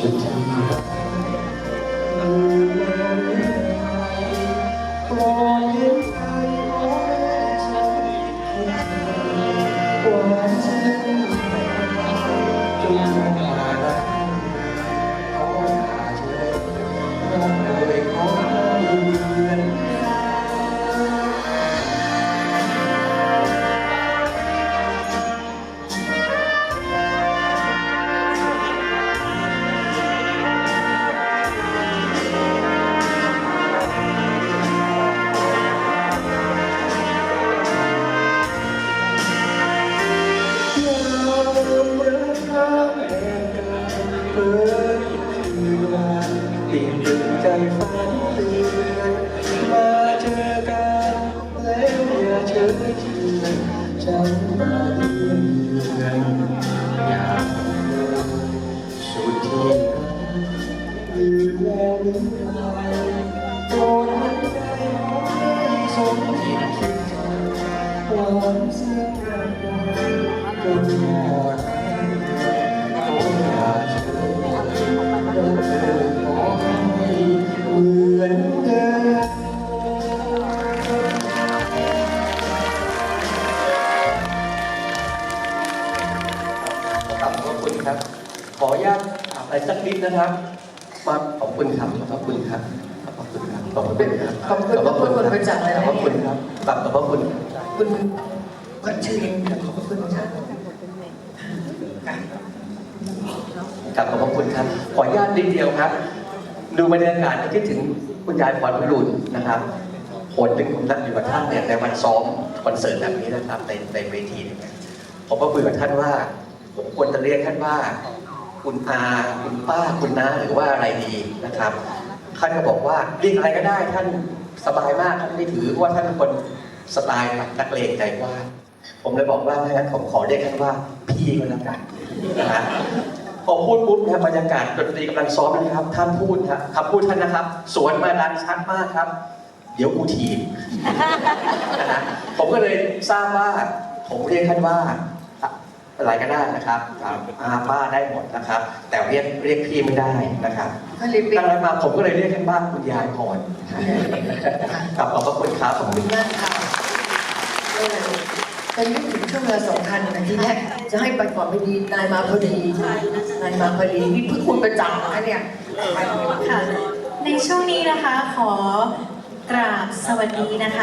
สุ เปิดคืนมาเปลี่ยนดึงใจฝันเตือนมาเจอกันแล้วอย่าเฉยเชือนฉันมาเดือนอนอยากสุดที่ลืมแล้วลืมไปโดนใจไม่สมคิดคิดความเสื่อมกันจนหมด ถามอะไรสักนิดนะครับมาขอบคุณครับขอบคุณครับขอบคุณครับขอบคุณครับขอบคุณขอบคุณคนประจักษ์เลยนะขอบคุณครับกลับขอบพระคุณคุณก็ชื่อเองขอบคุณค่ะกลับขอบพระคุณครับ ขออนุญาตนิดเดียวครับ ดูบรรยากาศคิดถึงคุณยายพรพิรุณนะครับผลถึงผมนั่งอยู่กับท่านเนี่ยในวันซ้อมคอนเสิร์ตแบบนี้นะครับในในเวทีเนี่ยผมก็คุยกับท่านว่า ผมควรจะเรียกท่านว่า คุณอาคุณป้าคุณน้าหรือว่าอะไรดีนะครับท่านก็บอกว่าเรียกอะไรก็ได้ท่านสบายมากท่านไม่ถือเพราะว่าท่านเป็นคนสไตล์นักเลงใจกว้างผมเลยบอกว่าถ้างั้นผมขอเรียกท่านว่าพี่ก็แล้วกันนะพอพูดปุ๊บนะบรรยากาศดนตรีกำลังซ้อมนะครับ ท่านพูดครับคำพูดท่านนะครับ สวนมาดังชัดมากครับ เดี๋ยวกูถีบนะผมก็เลยทราบว่า ผมเรียกท่านว่า อะไรก็ได้นะครับอ่าอาป้าได้หมดนะครับ แต่เรียกเรียกพี่ไม่ได้นะครับก็เลยเป็นตั้งแต่มาผมก็เลยเรียกท่านบ้านคุณยายพรกลับขอบพระคุณครับขอบคุณมากค่ะเออเป็นนึกถึงช่วงเวลาสำคัญนะทีแรกจะให้ไปก่อนพอดีนายมาพอดีนายมาพอดีนี่เพิ่งคุณประจักษ์นะเนี่ยค่ะในช่วงนี้นะคะขอกราบสวัสดีนะคะ